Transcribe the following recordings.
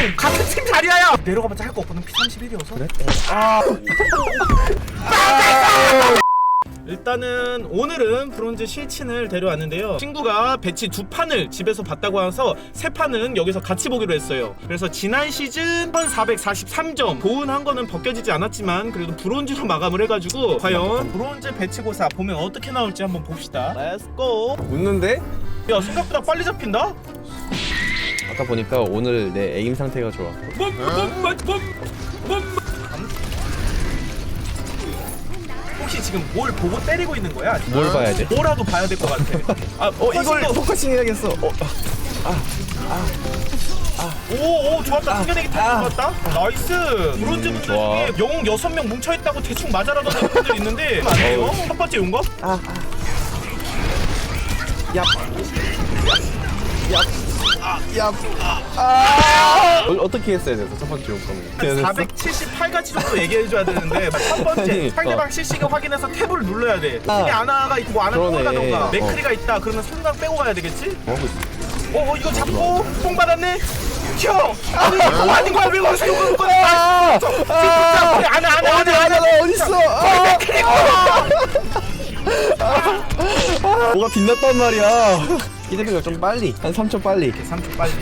형 같은 팀 자리야야 내려가봤자 할 거 없거든. P31이어서. 그래? 일단은 오늘은 브론즈 실친을 데려왔는데요. 친구가 배치 두 판을 집에서 봤다고 해서 세 판은 여기서 같이 보기로 했어요. 그래서 지난 시즌 1443점. 보은한 거는 벗겨지지 않았지만 그래도 브론즈로 마감을 해가지고 과연 브론즈 배치고사 보면 어떻게 나올지 한번 봅시다. 렛츠고 웃는데? 야 생각보다 빨리 잡힌다? 아까 보니까 오늘 내 에임 상태가 좋아. 혹시 지금 뭘 보고 때리고 있는 거야? 뭘 봐야 돼? 뭐라도 봐야 될 것 같아 아, 어 이걸 포커싱 해야겠어. 어, 오, 오 좋았다. 타임 아. 좋았다. 나이스. 브론즈 분들 좋아. 중에 영웅 여섯 명 뭉쳐 있다고 대충 맞아라던 분들 있는데 안 돼요. 어우. 첫 번째 용거? 야. 야. 아. 어, 어떻게 했어야 돼서 첫 번째 용감은? 478가지 정도 얘기해줘야 되는데 첫 번째 아니, 상대방 어. 실시간 확인해서 탭을 눌러야 돼. 아. 팀에 아나가 있고 아나 그러네. 빼고 가던가 어. 맥크리가 있다. 그러면 상당 빼고 가야 되겠지? 뭐 하고 있어? 어, 어 이거 잡고 뽕 받았네. 형, 아니 이거 아닌 거야 왜 이거 먹을 거야? 아! 아! 아나 아나 어디 아나 아나 나 어디 있어? 아! 뭐가 빛났단 말이야. 이대표가 좀 빨리 한 3초 빨리. 3초 빨리.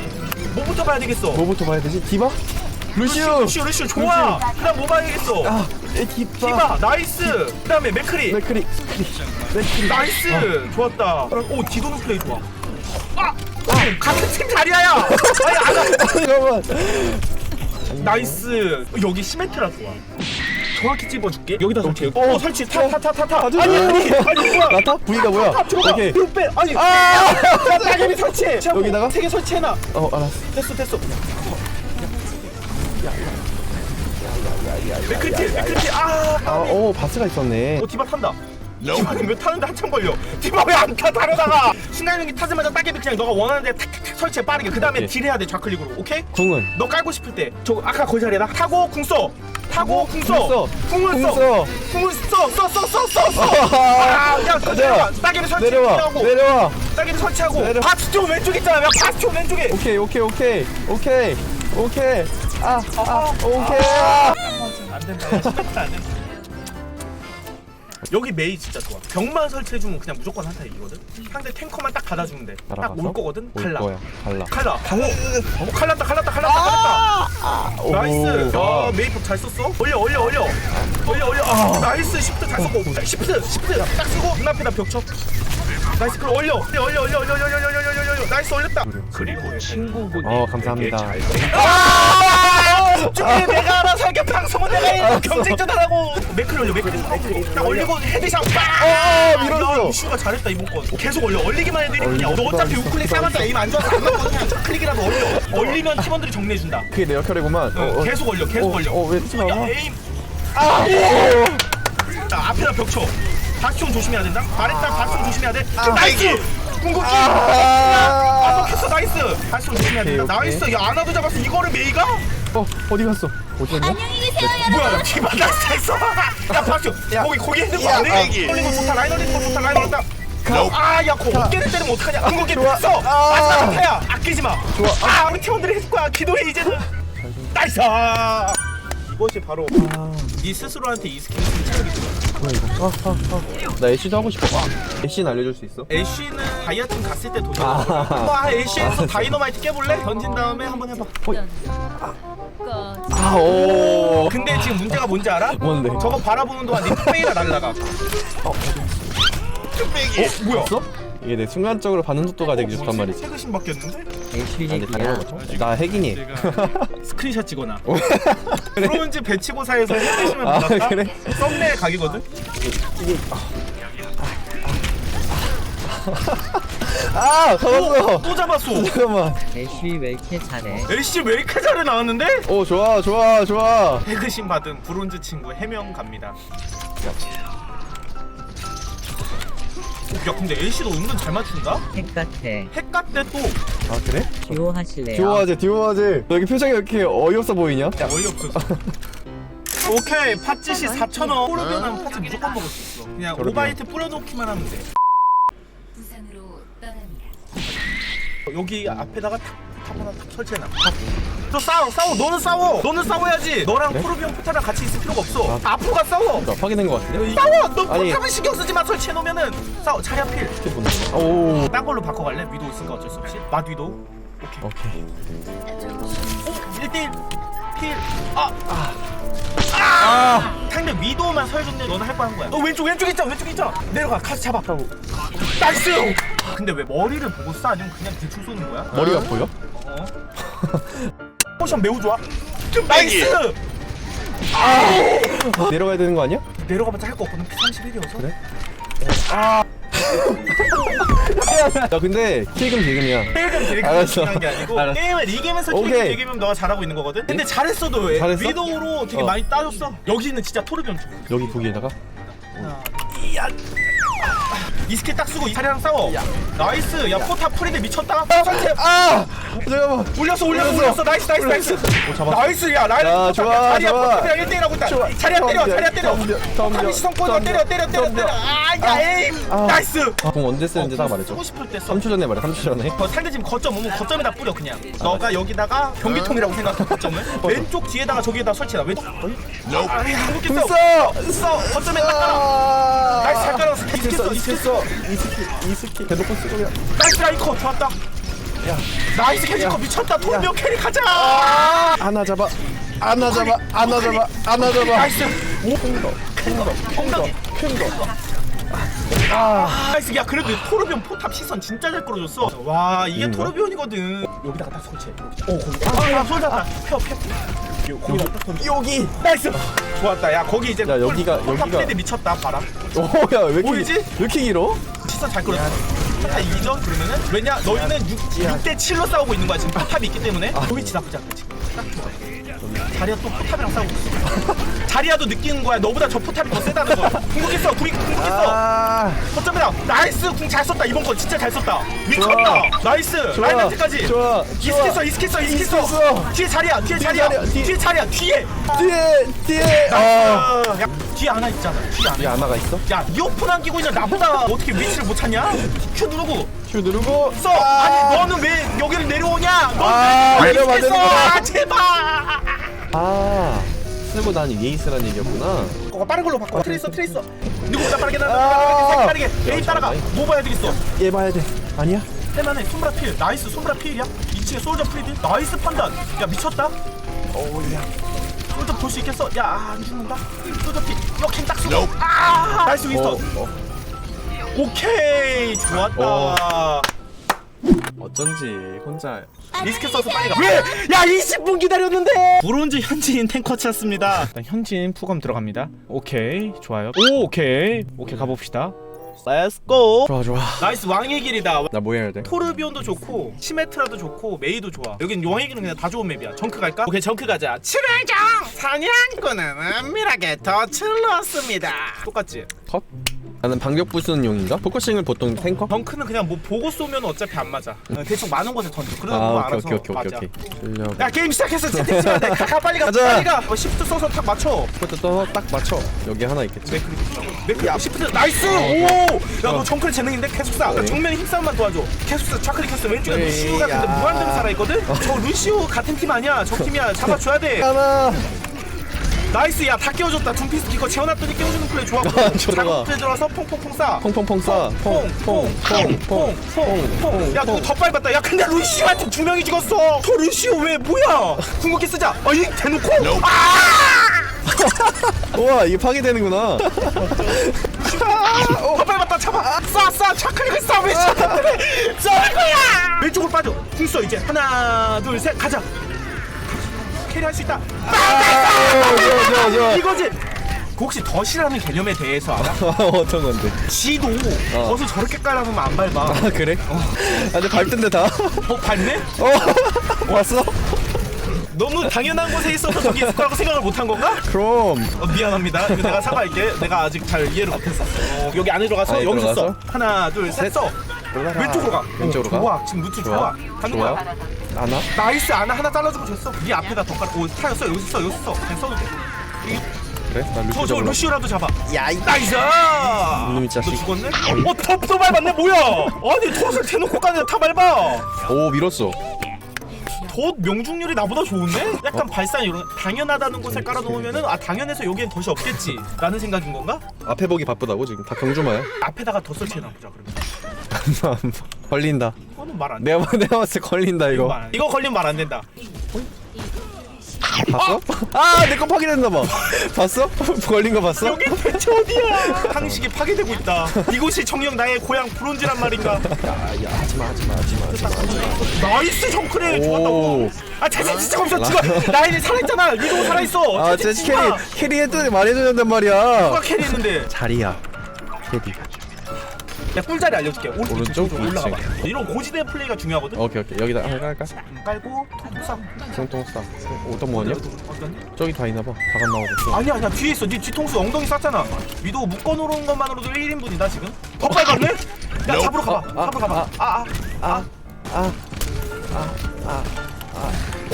뭐부터 봐야 되겠어? 뭐부터 봐야 되지? 디바? 루시우. 루시오 루시오 좋아. 그다음 뭐 봐야겠어? 아, 에, 디바. 디바 나이스. 그다음에 맥크리 맥크리. 맥크리. 나이스. 좋았다. 오 디도는 플레이 좋아. 아, 아 같은 팀 자리야야. 아니 아나 잠깐만. 나이스. 여기 시메트라 좋아. 정확히 찝어줄게. 여기다 설치. 어. 오 설치. 타타타타 타. 아주 아니. 아니 아니 뭐야? 나타? V가 뭐야? 타 들어가. 오케이. 빼. 아니. 아! 야 따개비 설치해. 여기다가? 세개 설치해놔. 어, 알았어. 됐어 됐어. 맥크리티 맥크리티 아. 아, 오, 바스가 있었네. 어 디바 탄다. 디바는 왜 타는데 한참 걸려? 디바 왜안 타? 다르다가 순간이동기 타자마자 따개비 그냥 너가 원하는 데 탁탁탁 설치해 빠르게 그 다음에. 딜해야 돼 좌클릭으로 오케이? 궁은? 너 깔고 싶을 때 저 아까 거기 자리에다 타고 궁 써. 타고 궁 써. 궁. 궁을 궁 써. 써. 궁을 써. 써 써 써 써 써. 아하. 아, 야, 내려와. 따개비 내려와. 설치하고. 내려와. 따개비 설치하고. 내려- 바스티온 왼쪽 있잖아. 야, 바스티온 왼쪽에. 오케이, 오케이, 오케이. 오케이. 오케이. 아, 아, 오케이. 안 된다. 안 된다. 여기 메이 진짜 좋아. 벽만 설치해주면 그냥 무조건 한타 이기거든. 상대 탱커만 딱 받아주면 돼. 딱 날아가서? 올 거거든. 올 칼라. 거야. 갈라. 칼라. 칼라. 어, 칼났다. 칼났다. 칼났다. 칼났다. 오. 나이스. 야, 아. 메이프 잘 썼어. 올려, 올려, 올려. 올려, 올려. 아, 나이스. 시프트 잘 썼고. 시프트, 시프트 딱 쓰고 눈앞에다 벽 쳐. 나이스. 그럼 올려. 올려, 올려, 올려, 올려, 올려, 올려, 올려, 올려, 올려. 나이스 올렸다. 그리고 친구분이 어, 감사합니다. 중에 내가 알아서 할게 방송은 내가 해 알았어. 경쟁자다라고 매크를 올려 매크를 딱 올리고 헤드샷 빡 어, 밀어줘. 야, 슈가 잘했다 이번 건 계속 올려 올리기만 해도 이렇게 올리고 너 어차피 우클릭 사람들 에임 안 좋아서 안 맞거든 클릭이라도 올려 올리면 팀원들이 정리해준다 그게 내 역할이구만. 어, 어, 어. 계속 올려 계속 어, 올려 어, 왜 치마 야, 와? 에임 아! 앞에다 벽쳐 바스티온 조심해야 된다 말했다 바스티온 조심해야 돼 나이스 궁극기 아! 아속했어 나이스 바스티온 조심해야 된다 오케이, 오케이. 나이스 야 아나도 잡았어 이거를 메이가? 어, 어디 갔어? 어디 갔냐? 안녕히 계세요 여러분. 뭐야 기만 났어 야 박수 야. 거기 거기 있는 거 야, 아니야? 아. 올린 거 좋다 라인 올린 거 좋다 라인 올렸다 아야그 어깨를 때리면 어떡하냐 궁극기 좋아. 써 아. 마지막 타야 아끼지 마 좋아. 아 우리 팀원들이 해줄 거야 기도해 이제는 나이스 이것이 바로 네 스스로한테 이 스킬을 채우기 뭐야 이거? 아, 아, 아. 나 애쉬도 하고 싶어. 아, 애쉬는 알려줄 수 있어? 애쉬는 다이아팀 갔을 때 도전 아. 와 애쉬에서 다이너마이트 깨볼래? 던진 다음에 한번 해봐 아, 오. 근데 지금 문제가 뭔지 알아? 뭔데? 저거 바라보는 동안 네 뚝배기가 날라가 어, 뚝배기 어? 뭐야? 없어? 이게 내 순간적으로 반응 속도가 되게 좋단 말이지. 세그신 바뀌었는데? 아니, 다른 거 맞죠? 나 핵이니. 스크린샷 찍어놔 브론즈 배치고사에서 해주시면 아, 받았다? 그래? 썸네일 각이거든? 아, 잡았어. 또 잡았어 잠깐만. 애쉬 왜 이렇게 잘해? LC 왜 이렇게 잘해 나왔는데? 오, 좋아, 좋아, 좋아. 해그신 받은 브론즈 친구 해명 갑니다 야 근데 LC도 은근 잘 맞춘다? 핵 같아. 핵값 때또 아, 그래? 듀오 하실래요? 듀오하지, 듀오하지. 너 여기 표정이 왜 이렇게 어이없어 보이냐? 야 어이없어 오케이 팥짓이 4,000원 포르비오는 팥짓 무조건 먹을 수 있어 그냥 그러게요. 오바이트 뿌려놓기만 하면 돼 부산으로 떠납니다. 여기 앞에다가 탁 탁 설치해놔 탑. 너 싸워 싸워 너는 싸워 너는 싸워야지 너랑 그래? 토르비온 포탑이랑 같이 있을 필요가 없어 아. 앞으로 가 싸워 나 확인된 거 같은데? 싸워 너 아니. 포탑을 신경 쓰지 마 설치해놓으면은 싸워 차량 필 이렇게 보는 거. 오. 딴 걸로 바꿔갈래? 위도 있으니까 어쩔 수 없이 맛 위도 오케이. 1대1 필 아! 아! 아! 상대 위도만 설정돼 너는 할 거 한 거야 어 왼쪽 왼쪽 있잖아 왼쪽 있잖아 내려가 가서 잡아 나이스! 아, 근데 왜 머리를 보고 쏴? 아니면 그냥 대충 쏘는 거야? 머리가 보여? 어? 포션 매우 좋아 나이스! 내려가야 되는 거 아니야? 내려가봤자 할거 없거든 P31이어서 그래? 야 근데 킬금 지금이야. 게임은 되게 알았어. 중요한 게 아니고 알았어. 게임을 이기면서 오케이. 킬을 이기면 너가 잘하고 있는 거거든? 근데 잘했어도 왜? 잘했어? 위도우로 되게 어. 많이 따졌어 여기는 진짜 토르비온 쪽 여기 보기에다가 이야. 이 스킬 딱 쓰고 이 사례랑 싸워. 나이스. 야 포탑 프리드 미쳤다. 설치. 아! 잠깐만. 올렸어 올렸어 올렸어. 올렸어. 나이스 나이스 나이스. 잡았어. 나이스 야 라인. 야. 좋아, 자리야 좋아. 포탑이랑 1대1 하고 있다. 좋아. 자리야 때려 덤벼, 자리야 때려. 덤벼, 덤벼, 포탑이 시선 꺼져 덤벼, 때려 때려 때려 덤벼. 때려. 아야 에임. 아. 나이스. 아, 공 언제 쓰는지 딱 말해줘. 쓰고 싶을 때 써. 3초 전에 말해. 3초 전에. 어, 상대 지금 거점 오면 거점에다 뿌려 그냥. 너가 여기다가 경비통이라고 생각해 거점을. 왼쪽 뒤에다가 저기에다 설치해. 왼쪽. 아, 한국에 써. 됐어. 써. 거점에 딱 깔아. 아! 나이스 잘 깔았어. 써. 써. 이 스킬. 이 스킬. 대놓고 쓰고 그냥. 나이스 라이커 좋았다. 야. 나이스 캐지커 미쳤다. 돌며 캐리 가자. 하나 잡아. 하나 잡아. 하나 잡아. 하나 잡아. 나이스. 큰 거. 큰 거. 큰 거. 큰 거. 나이스. 야 그래도 토르비온 포탑 시선 진짜 잘 끌어줬어. 와 이게? 토르비온이거든. 여기다가 딱 설치해. 오 거기. 아 손잡아. 펴 펴. 설치. 여기. 나이스. 좋았다. 야 거기 이제 야, 여기가- 여기가- 프리드 미쳤다. 봐라. 오, 야, 왜 이렇게 보이지? 왜 이렇게 길어? 시선 잘 끌어줬어. 포탑 이기죠? 그러면은 왜냐 너희는 6, 6대 7로 싸우고 있는 거야 지금 포탑이 있기 때문에. 아 위치 나쁘지 않다 지금. 딱 좋아. 자리야 또 포탑이랑 싸우고 있어. 자리야도 느끼는 거야. 너보다 저 포탑이 더 세다는 거. 궁극했어. 궁 궁극했어. 아. 거점이다. 나이스. 궁 잘 썼다. 이번 거 진짜 잘 썼다. 미쳤다. 나이스. 좋아. 라인한테까지. 좋아. 이스켰어. 이스켰어. 이스켰어. 뒤에 자리야. 뒤에 자리야. 자리야, 뒤에. 뒤에 자리야. 뒤에. 뒤에 뒤에. 아. 야, 뒤에 하나 있잖아. 뒤에 하나. 이 아나가 있어? 야, 이어폰 안 끼고 있는 나보다 어떻게 위치를 못 찾냐? Q 누르고 큐 누르고 써. 아니, 너는 왜 여기를 내려오냐? 너 아, 왜 내려와, 이스켰어? 내려와. 아, 제발. 아. 쓰고 난 위에 있으란 얘기였구나. 그거 빠른 걸로 바꿔. 트레이서, 트레이서. 누구보다 빠르게 나. 아. 빠르게. 에이 따라가. 뭐 봐야 되겠어? 얘 봐야 돼. 아니야? 해만해. 손브라 필. 나이스. 손브라 필이야. 2층에 솔저 프리드. 나이스 판단. 야 미쳤다. 오야. 솔저 볼 수 있겠어? 야, 아, 안 죽는다. 솔저 필. 이렇게 딱 쓰고. 아, 나이스 어, 윈스턴. 어. 오케이. 좋았다. 어 쩐지 혼자 리스크 써서 빨리 가. 왜? 야 20분 기다렸는데. 브론즈 현지인 탱커 찾습니다. 일단 현지인 푸검 들어갑니다. 오케이 좋아요. 오 오케이 오케이 가봅시다. Let's go. 좋아 좋아. 나이스 왕의 길이다. 나 뭐 해야 돼? 토르비온도 좋고 시메트라도 좋고 메이도 좋아. 여긴 왕의 길은 그냥 다 좋은 맵이야. 정크 갈까? 오케이 정크 가자. 칠회장 사냥꾼은 은밀하게 덫을 넣었습니다. 똑같지? 컷? 나는 방벽 부수는 용인가? 포커싱을 보통 탱커? 정크는 그냥 뭐 보고 쏘면 어차피 안 맞아. 어, 대충 많은 곳에 던져. 그래도 아 그거 오케이 알아서 오케이 오케이 맞아. 오케이 오케이. 실력. 야 게임 시작했어 채팅 돼. 가 빨리 가 가자. 빨리 가. 어, 시프트 써서 탁 맞춰. 포트 떠딱 맞춰. 여기 하나 있겠지. 맥크 야 시프트 나이스 오 야너 정클 재능인데 계속 쏴 야, 정면 힘싸움만 도와줘 계속 쏴 좌클릭 했어 왼쪽에 루시우가 근데 야. 무한대로 살아 있거든 저 루시우 같은 팀 아니야 저 팀이야 잡아줘야 돼 하나. 나이스 야 다 깨워줬다 둠피스 이거 재워놨더니 깨워주는 플레이 좋았고 아, 좋아. 작업대 들어와서 퐁퐁퐁 쏴 퐁퐁퐁 쏴. 퐁퐁퐁퐁퐁퐁 야 누구 더 빨리 봤다 야 근데 루시우한테 두 명이 죽었어 저 루시우 왜 뭐야 궁극기 쓰자 아이 대놓고 아 우와 이게 파괴되는구나. 더 빨리 봤다 잡아 쏴쏴 차크릭을 쏴왜 차크릭을 쏠 거야 왼쪽으로 빠져 궁써 이제 하나 둘 셋 가자 캐리할 수 있다 어, 좋아 좋아 좋아. 이거지 그 혹시 덫이라는 개념에 대해서 알아? 어떤 건데? 지도 어. 덫을 저렇게 깔아놓으면 안 밟아 아 그래? 아 근데 밟던데 다. 어 밟네? 어 왔어? 너무 당연한 곳에 있어서 저기 있을 거라고 생각을 못한 건가? 그럼 어, 미안합니다 이거 내가 사과할게 내가 아직 잘 이해를 못했어 어, 여기 안에 들어가서 안에 여기서 써 들어가서? 하나 둘 셋써 올라가. 왼쪽으로 가 왼쪽으로 오, 가. 좋아 지금 루트 좋아, 가는 좋아. 거야 하나? 나이스 아나 하나 잘라주고 됐어 네 앞에다 더 깔아 오 타였어 여기서 써 여기서 써 그냥 써도 그래? 나 루시 돼저 저 잡으러. 루시오라도 잡아 야 이. 나이스 이놈의 자식. 너 죽었네? 어 톱도 밟았네 뭐야 아니 톱을 대놓고 가는데 다 밟아 오 밀었어. 더 명중률이 나보다 좋은데? 약간 발산 이런 당연하다는 곳에 깔아놓으면은 아 당연해서 여기엔 덫이 없겠지 라는 생각인 건가? 앞에 보기 바쁘다고 지금 다 경주마야 앞에다가 덫 설치해놔보자 그러면 걸린다. 이거는 말안 돼. 내가 내가 봤을 때 걸린다 이거, 이거 이거 걸리면 말 안 된다. 봤어? 아내 거 파괴됐나 봐. 봤어? 걸린 거 봤어? 여기 대체 어디야? 상식이 파괴되고 있다. 이곳이 정녕 나의 고향 브론즈란 말인가? 야야 하지마 하지마 하지마 하지마 나이스 정크레! 오. 죽었다고. 아 재진 진짜 없어. 죽어. 라인이 살아있잖아. 위도 살아있어. 아 제시 캐리. 캐리 했더니 말해줘야 말이야. 누가 캐리했는데? 자리야 캐리 야 꿀자리 알려줄게 오른쪽, 오른쪽? 쪽 올라가봐. 이런 고지대 플레이가 중요하거든? 오케이 오케이. 여기다 할까 할까? 음, 깔고 톡싹 통통 싸 어떤 뭐냐? 어떤 저기 다 있나봐. 다 갔나보고 아니야 아니야. 뒤에 있어. 네 뒤통수 엉덩이 쌌잖아. 위도 묶어 놓은 것만으로도 1인분이다 지금. 더 빨갛네? 야 잡으러 가봐. 아, 잡으러 가봐. 아아 아아.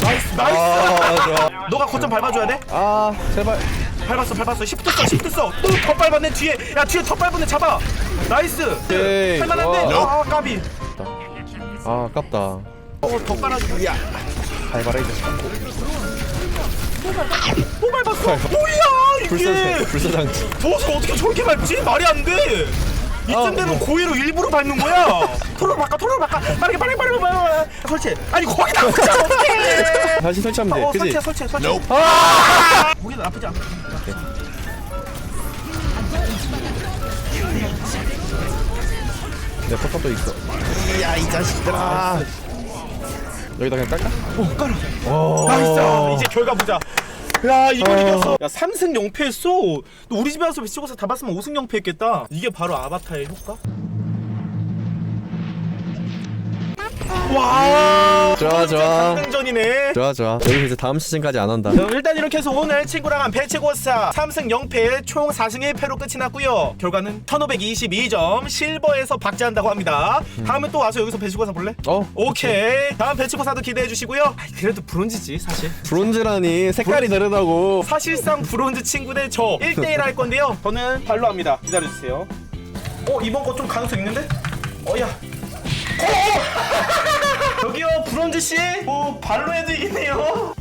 나이스 나이스. 아, 좋아. 너가 거점 밟아줘야 돼? 아 제발 밟았어 밟았어. 10도 써 10도 써또더 밟았네 뒤에. 야 뒤에 더 밟았네 잡아. 나이스. 오케이, 할만한데? 좋아. 아 까비. 아 아깝다. 어더 깔아주고 야. 발발해 이제. 또 밟았어. 뭐야 불사 이게 불사장치 도서 어떻게 저렇게 밟지? 말이 안돼. 이쯤 아, 되면 뭐. 고의로 일부러 밟는 거야 토로 바꿔 토로 바꿔. 빠르게 빠르게 빠르게 빠르게 설치. 아니 거기다 붙여 어떡해. 다시 설치하면 돼. 어 그지? 설치해 설치해 설치해. 아! 거기는 나쁘지 않아? 내 포탑도 있어. 야 이 자식들아. 여기다 그냥 깔까? 어 깔아. 오 나이스. 이제 결과 보자. 야 이걸 이겼어. 야 3승 0패 했어. 너 우리 집에 와서 찍어서 다 봤으면 5승 0패 했겠다. 이게 바로 아바타의 효과? 와 좋아 좋아. 강전이네. 좋아 좋아. 여기서 이제 다음 시즌까지 안 한다. 그럼 일단 이렇게 해서 오늘 친구랑 한 배치고사 3승 0패 총 4승 1패로 끝이 났고요. 결과는 1522점 실버에서 박제한다고 합니다. 다음에 또 와서 여기서 배치고사 볼래? 어? 오케이. 다음 배치고사도 기대해 주시고요. 아이, 그래도 브론즈지 사실. 브론즈라니 색깔이 다르다고. 사실상 브론즈 친구 대 저 1대1 할 건데요. 저는 발로 합니다. 기다려주세요. 어 이번 거 좀 가능성 있는데? 어야. 어! 저기요 브론즈 씨, 뭐 발로 해도 이기네요.